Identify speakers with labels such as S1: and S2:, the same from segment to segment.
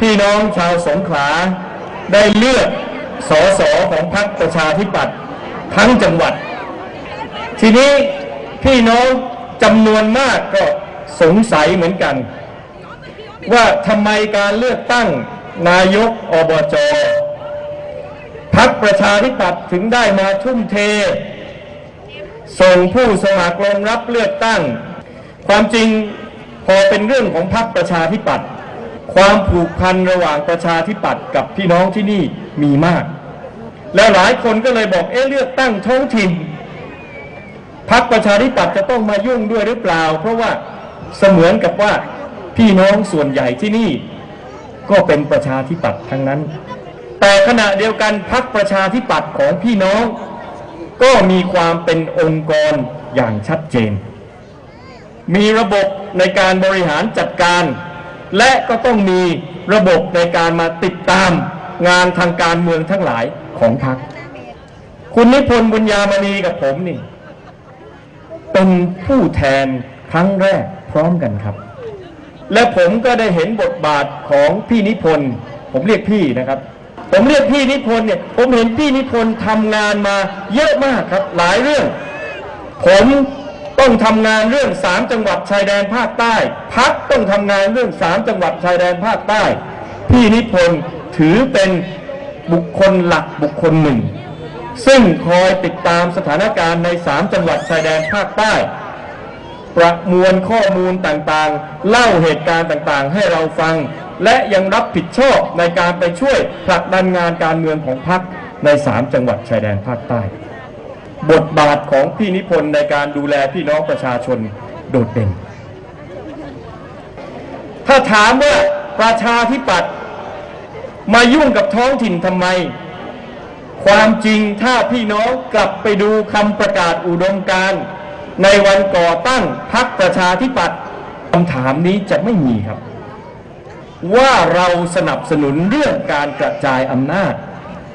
S1: พี่น้องชาวสงขลาได้เลือกสอสอของพรรคประชาธิปัตย์ทั้งจังหวัด ทีนี้พี่น้องจำนวนมากก็สงสัยเหมือนกัน ว่าทำไมการเลือกตั้งนายกอบจพักประชาธิปัตย์ถึงได้มาทุ่มเท ส่งผู้สมัครลงรับเลือกตั้ง ความจริงพอเป็นเรื่องของพรรคประชาธิปัตย์ ความผูกพันระหว่างประชาธิปัตย์กับพี่น้องที่นี่มีมาก แล้วหลายคนก็เลยบอกเอ๊ะเลือกตั้งท้องถิ่นพรรคประชาธิปัตย์จะต้องมายุ่งด้วยหรือเปล่า เพราะว่าเสมือนกับว่าพี่น้องส่วนใหญ่ที่นี่ ก็เป็นประชาธิปัตย์ทั้งนั้น แต่ขณะเดียวกันพรรคประชาธิปัตย์ของพี่น้อง ก็มีความเป็นองค์กรอย่างชัดเจน มีระบบในการบริหารจัดการ และก็ต้องมีระบบในการมาติดตามงานทางการเมืองทั้งหลายของพรรคคุณนิพนธ์บุญญามณีกับผมนี่ เป็นผู้แทนครั้งแรกพร้อมกันครับ และผมก็ได้เห็นบทบาทของพี่นิพนธ์ผมเรียกพี่นะครับ ผมเรียกพี่นิพนธ์เนี่ย ผมเห็นพี่นิพนธ์ทำงานมาเยอะมากครับ หลายเรื่อง ผม ต้องทำงานเรื่องสามจังหวัดชายแดนภาคใต้ พักต้องทำงานเรื่องสามจังหวัดชายแดนภาคใต้ พี่นิพนธ์ถือเป็นบุคคลหลักบุคคลหนึ่ง ซึ่งคอยติดตามสถานการณ์ในสามจังหวัดชายแดนภาคใต้ ประมวลข้อมูลต่างๆ เล่าเหตุการณ์ต่างๆ ให้เราฟัง และยังรับผิดชอบในการไปช่วยผลักดันงานการเมืองของพรรคในสามจังหวัดชายแดนภาคใต้ บทบาทของพี่นิพนธ์ในการดูแลพี่น้องประชาชนโดดเด่น ถ้าถามว่าประชาธิปัตย์มายุ่งกับท้องถิ่นทำไม ความจริงถ้าพี่น้องกลับไปดูคำประกาศอุดมการณ์ในวันก่อตั้งพรรคประชาธิปัตย์คำถามนี้จะไม่มีครับ ว่าเราสนับสนุนเรื่องการกระจายอำนาจ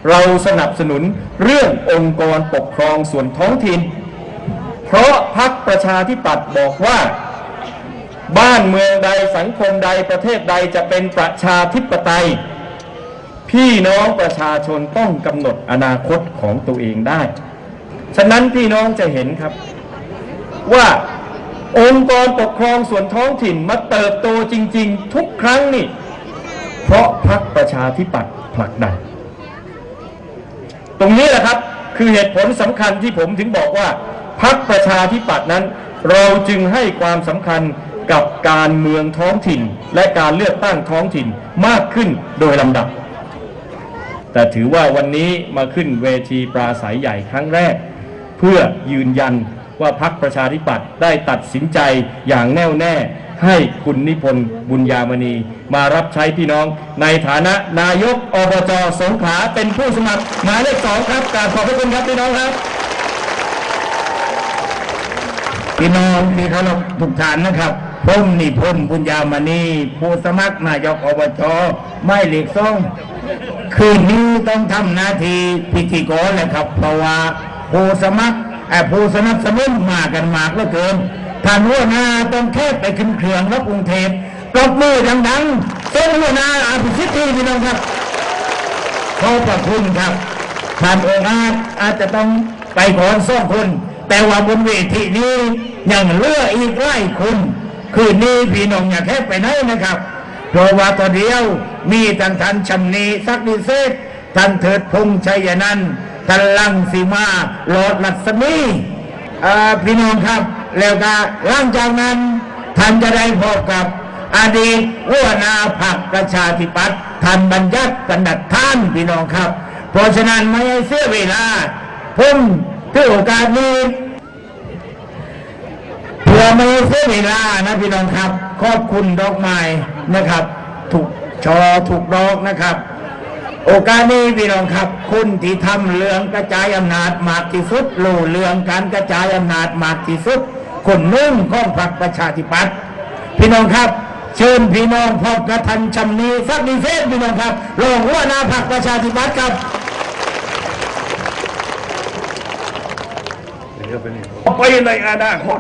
S1: เราสนับสนุนเรื่ององค์กรปกครองส่วนท้องถิ่น เพราะพรรคประชาธิปัตย์บอกว่า บ้านเมืองใดสังคมใดประเทศใดจะเป็นประชาธิปไตย พี่น้องประชาชนต้องกำหนดอนาคตของตัวเองได้ ฉะนั้นพี่น้องจะเห็นครับว่าองค์กรปกครองส่วนท้องถิ่นมาเติบโตจริง ๆ ทุกครั้งนี่ เพราะพรรคประชาธิปัตย์ผลักดัน รงนี้แหละครับคือเหตุผลสำคัญที่ผมถึงบอกว่าพรรคประชาธิปัตย์นั้น เราจึงให้ความสำคัญกับการเมืองท้องถิ่น และการเลือกตั้งท้องถิ่นมากขึ้นโดยลำดับ แต่ถือว่าวันนี้มาขึ้นเวทีปราศัยใหญ่ครั้งแรก เพื่อยืนยันว่าพรรคประชาธิปัตย์ได้ตัดสินใจอย่างแน่วแน่ ให้คุณนิพนธ์บุญญามณี มารับใช้พี่น้อง ในฐานะนายกอบจสงขลาเป็นผู้สมัครหมายเลขสองครับกราบขอบพระคุณครับพี่น้องครับ
S2: พี่น้องที่เคารพทุกท่านนะครับผมนิพนธ์บุญญามณีผู้สมัครนายกอบจไม่เหล็กซ่องคืนนี้ต้องทำหน้าที่พิธีกรแหละครับเพราะว่าผู้สมัครเอ่อผู้สนับสนุนมากันมากเหลือเกิน ท่านหัวหน้าต้องแค่ไปขึ้นเครื่องรับกรุงเทพปรบมือดังๆส่งหัวหน้าอภิสิทธิ์ทีพี่น้องครับขอบพระคุณครับท่านองค์อาจอาจจะต้องไปขอนสองคน แต่ว่าบนเวทีนี้ยังเลืออีกหลายคนคืนนี้พี่น้องอย่าแค่ไปไหนนะครับเพราะว่าตัวเดียวมีท่านท่านชำนีสักดิเศษท่านเถิดพงชัยนันท์ท่านลังสีมาโลอดลัศมีอ่อพี่น้องครับ แล้วก็หลังจากนั้นท่านจะได้พบกับอดีตหัวหน้าพรรคประชาธิปัตย์ท่านบัญญัติกันดัดท่านพี่น้องครับ เพราะฉะนั้นไม่ให้เสียเวลาผมถือโอกาสนี้เพื่อไม่ให้เสียเวลานะพี่น้องครับ ขอบคุณดอกไม้นะครับถูกชอถูกดอกนะครับ โอกาสนี้พี่น้องครับ คุณที่ทำเรื่องกระจายอำนาจมากที่สุดรู้เรื่องการกระจายอำนาจมากที่สุด คนหนึ่งของพรรคประชาธิปัตย์พี่น้องครับ เชิญพี่น้องพบกับทันชำนีสักนิเศษพี่น้องครับรองหัวหน้าพรรคประชาธิปัตย์ครับ
S3: ไปในอนาคต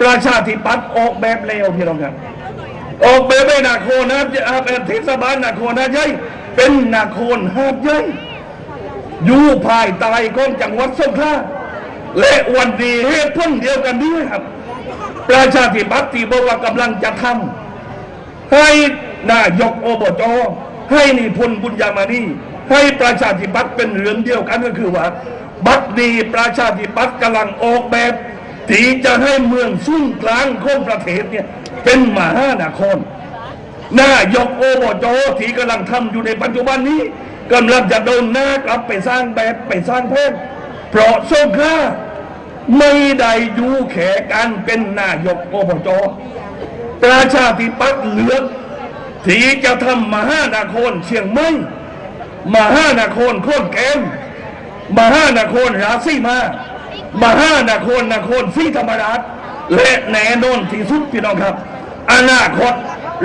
S3: ประชาธิปัตย์ออกแบบเร็วพี่น้องครับ ออกแบบไม่นาโคนนะครับจะอาเป็นเทศบาลนาโคนนะใหญ่เป็นนาโคนห้าดใหญ่อยู่ภายใต้ของจังหวัดสงขลา และวันนี้เหตุผลเดียวกันด้วยครับ ประชาธิปัตย์ที่บอกว่ากำลังจะทำให้นายกอบจให้นิพนธ์บุญญามานีให้ประชาธิปัตย์เป็นเรื่องเดียวกันก็คือว่า บัดนี้ประชาธิปัตย์กำลังออกแบบที่จะให้เมืองซุ่งกลางของประเทศเนี่ยเป็นมหานครนายกโอบจที่กำลังทำอยู่ในปัจจุบันนี้กำลังจะเดินหน้ากลับไปสร้างแบบไปสร้างแผนเพราะสงขลา ไม่ได้อยู่แข่กันเป็นนายกอบจประชาธิปัตย์เหลือกที่จะทำมหานครเชียงใหม่มหานครโค่นแกนมหานครราศีมามหานครนครศรีธรรมราชและแน่นอนที่สุดพี่น้องครับ อนาคต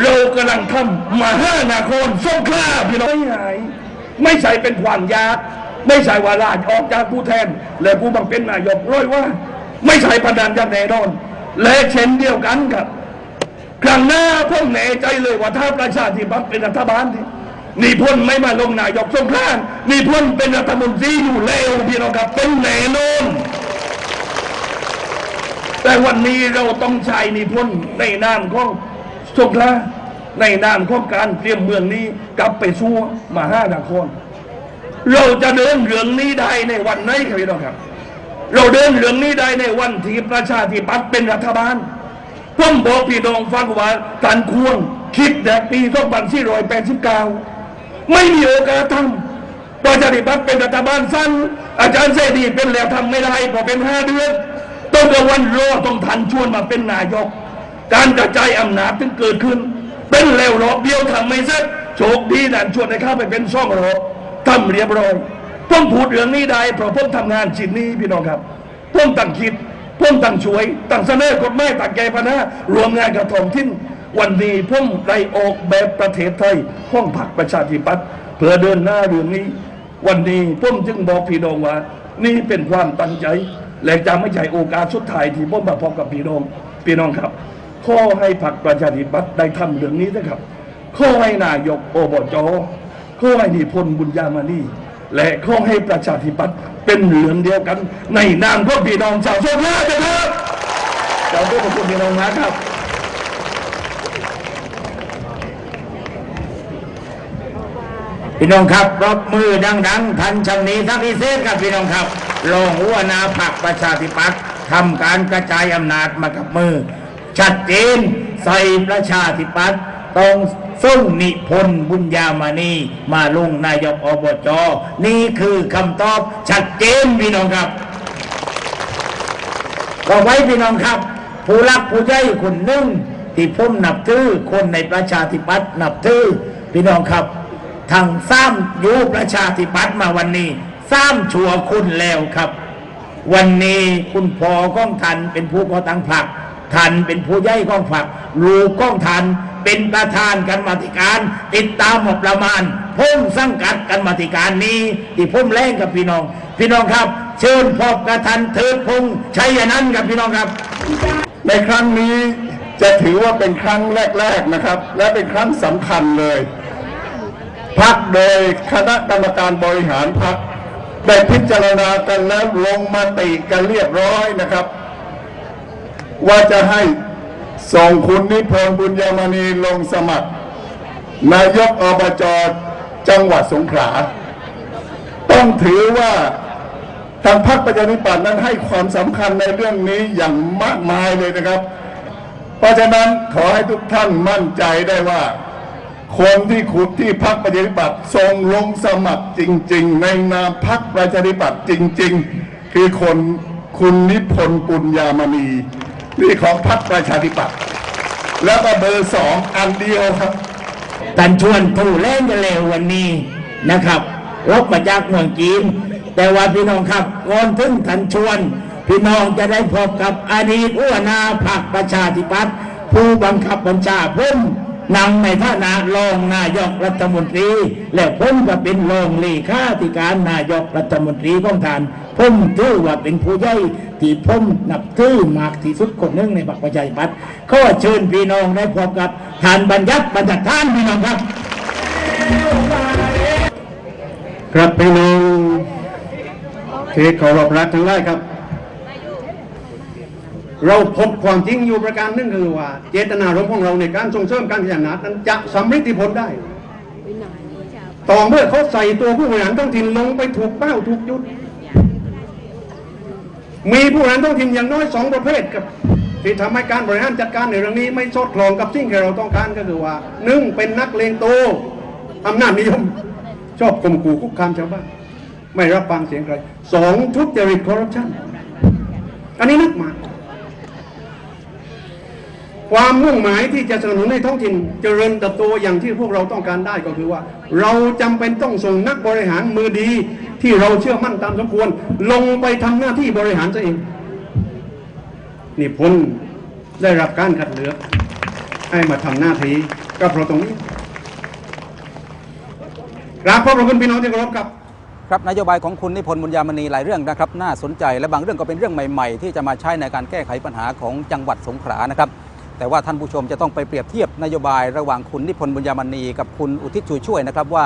S3: เรากำลังทำมหานครสงขลาพี่น้องไม่หายไม่ใช่เป็นความยาก ไม่ใช่ว่าลาดออกจากผู้แทน และผู้บังเป็นนายกร้อยว่า ไม่ใช่ประดานยันแน่นอน และเช่นเดียวกันครับ ครั้งหน้าพวกแน่ใจเลยว่าถ้าประชาธิปัตย์เป็นรัฐบาลนี่นี่พ้นไม่มาลงนายกสงขลานี่พ้นเป็นรัฐมนตรีอยู่แล้วพี่น้องครับเป็นแน่นอนแต่วันนี้เราต้องใช้นิพนธ์ในนามของสงขลาในนามของการเตรียมเมืองนี้กลับไปสู่มาห้านคร เราจะเดินเรื่องนี้ได้ในวันไหนครับพี่น้องครับ เราเดินเรื่องนี้ได้ในวันที่ประชาธิปัตย์เป็นรัฐบาลผมบอกพี่น้องฟังว่าการควงคิดแต่ปี2489ไม่มีโอกาสทำประชาธิปัตย์เป็นรัฐบาลสั้น อาจารย์เสดีเป็นแล้วทำไม่ได้พอเป็นห้าเดือนต้องกวันรอต้องทันชวนมาเป็นนายก การกระจายอำนาจถึงเกิดขึ้น เป็นแล้วรอบเดียวทำไม่เสร็จโชคดีนั่นชวนให้เข้าไปเป็นซ่องรอบ ทำเรียบร้อยผมพูดเรื่องนี้ได้เพราะผมทำงานชิ้นนี้พี่น้องครับผมตั้งคิดผมตั้งช่วยตั้งเสนอกฎหมายตั้งแก้ปัญหารวมงานกับท้องถิ่นวันนี้ผมได้ออกแบบประเทศไทยห้องผักประชาธิปัตย์เพื่อเดินหน้าเรื่องนี้ วันนี้ผมจึงบอกพี่น้องว่า นี่เป็นความตั้งใจ และจะไม่ใช่โอกาสสุดท้ายที่ผมมาพบกับพี่น้องพี่น้องครับขอให้พรรคประชาธิปัตย์ได้ทำเรื่องนี้นะครับขอให้นายกอบจ ขอให้นิพนธ์บุญญามานีและขอให้ประชาธิปัตย์เป็นเหลืองเดียวกัน ในนามของพี่น้องชาวโซนรานะครับขอบคุณพี่น้องนะครับ
S2: พี่น้องครับรบมือดังๆทันชำนี้ทักพิเศษครับพี่น้องครับรองหัวหนาพรรคประชาธิปัตย์ทำการกระจายอำนาจมากับมือ ชัดเจนใส่ประชาธิปัตย์ต้อง ส่งนิพนธ์บุญญามานีมาลงนายกอบจนี่คือคำตอบชัดเจนพี่น้องครับก็ไว้พี่น้องครับ ผู้รักผู้ใหญ่คนหนึ่งที่ผมนับถือคนในประชาธิปัตย์นับถือพี่น้องครับทางซ้ำยูประชาธิปัตย์มาวันนี้ซ้ำชัวคุณแล้วครับ วันนี้คุณพ่อก้องทันเป็นผู้ก่อตั้งพรรคทันเป็นผู้ใหญ่ก้องพรรคลูกก้องทัน เป็นประธานกันมาธิการ ติดตามหมประมาณพุ่มสังกัดกันมาธิการนี้ ที่พุ่มแรงกับพี่น้อง พี่น้องครับ เชิญพบกระทันเทิดพงชัยนันกับพี่น้องครับ
S4: ในครั้งนี้จะถือว่าเป็นครั้งแรก ๆนะครับ และเป็นครั้งสำคัญเลยพักโดยคณะกรรมการบริหารพักได้พิจารณากันแล้วลงมติกันเรียบร้อยนะครับ ว่าจะให้ ส่งคุณนิพนธ์บุญยามณีลงสมัคร นายกอบจจังหวัดสงขลา ต้องถือว่าทางพรรคประชาธิปัตย์นั้นให้ความสำคัญในเรื่องนี้อย่างมากมายเลยนะครับ เพราะฉะนั้นขอให้ทุกท่านมั่นใจได้ว่า คนที่ขุดที่พรรคประชาธิปัตย์ทรงลงสมัครจริง ๆ ในนามพรรคประชาธิปัตย์จริง ๆ คือคนคุณนิพนธ์ปุญญามณี นี่ของพรรคประชาธิปัตย์แล้วก็เบอร์สองอันเดียวครับ
S2: ตันชวนถูแล่นกันเร็ววันนี้นะครับลบมาจากเมืองจีน แต่ว่าพี่น้องครับก่อนถึงทันชวน พี่น้องจะได้พบกับอดีตหัวนาพรรคประชาธิปัตย์ผู้บังคับบัญชาผมนั่งในฐานะรองนายกรัฐมนตรี และผมก็เป็นรองเลขาธิการนายกรัฐมนตรีของท่าน ผมถือว่าเป็นผู้ใหญ่ที่ผมนับถือมากที่สุดคนหนึ่งในบักประชาธิปัตย์ขอเชิญพี่น้องได้พบกับทานบรรยัติบรรจัดท่านพี่น้องครับ
S4: ครับพี่น้องที่เคารพรักทั้งหลายครับ เราพบความจริงอยู่ประการหนึ่งคือว่า เจตนารมณ์ของเราในการส่งเสริมการขยันนัดนั้นจะสำเร็จผลได้ต่อเมื่อเขาใส่ตัวผู้บริหารท้องถิ่นลงไปถูกเป้าถูกยุด มีผู้บริหารท้องถิ่นอย่างน้อยสองประเภทครับที่ทำให้การบริหารจัดการในเรื่องนี้ไม่สอดคล้องกับสิ่งที่เราต้องการก็คือว่าหนึ่งเป็นนักเลงโตอำนาจนิยม ชอบข่มขู่คุกคามชาวบ้านไม่รับฟังเสียงใครสองทุจริตคอร์รัปชันอันนี้นักมา ความมุ่งหมายที่จะสนับสนุนให้ท้องถิ่นเจริญเติบโตอย่างที่พวกเราต้องการได้ก็คือว่า เราจำเป็นต้องส่งนักบริหารมือดี ที่เราเชื่อมั่นตามสมควร ลงไปทำหน้าที่บริหารตัวเอง นี่พลได้รับการคัดเลือกให้มาทำหน้าที่ก็เพราะตรงนี้ราบขอบพระคุณพี่น้องที่เคารพครับ
S5: ครับนโยบายของคุณนิพนธ์บุญญามณีหลายเรื่องนะครับ น่าสนใจและบางเรื่องก็เป็นเรื่องใหม่ ๆ ที่จะมาใช้ในการแก้ไขปัญหาของจังหวัดสงขลานะครับแต่ว่าท่านผู้ชมจะต้องไปเปรียบเทียบนโยบายระหว่างคุณนิพนธ์บุญญามณีกับคุณอุทิศชูช่วยนะครับว่า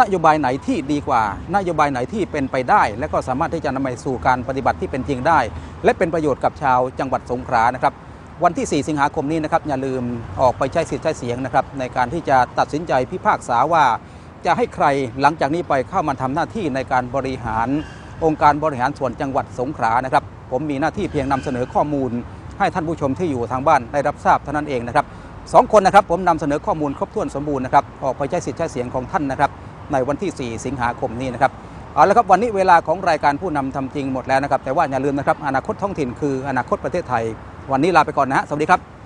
S5: นโยบายไหนที่ดีกว่า นโยบายไหนที่เป็นไปได้ และก็สามารถที่จะนำไปสู่การปฏิบัติที่เป็นจริงได้ และเป็นประโยชน์กับชาวจังหวัดสงขลานะครับวันที่ 4 สิงหาคมนี้นะครับอย่าลืมออกไปใช้สิทธิ์ใช้เสียงนะครับในการที่จะตัดสินใจพิพากษาว่า จะให้ใครหลังจากนี้ไปเข้ามาทำหน้าที่ในการบริหารองค์การบริหารส่วนจังหวัดสงขลานะครับ ผมมีหน้าที่เพียงนำเสนอข้อมูล ให้ท่านผู้ชมที่อยู่ทางบ้านได้รับทราบเท่านั้นเองนะครับสองคนนะครับผมนำเสนอข้อมูลครบถ้วนสมบูรณ์นะครับออกไปใช้สิทธิ์ใช้เสียงของท่านนะครับ ในวันที่ 4 สิงหาคมนี้นะครับเอาละครับวันนี้เวลาของรายการผู้นำทำจริงหมดแล้วนะครับแต่ว่าอย่าลืมนะครับอนาคตท้องถิ่นคืออนาคตประเทศไทย วันนี้ลาไปก่อนนะฮะสวัสดีครับ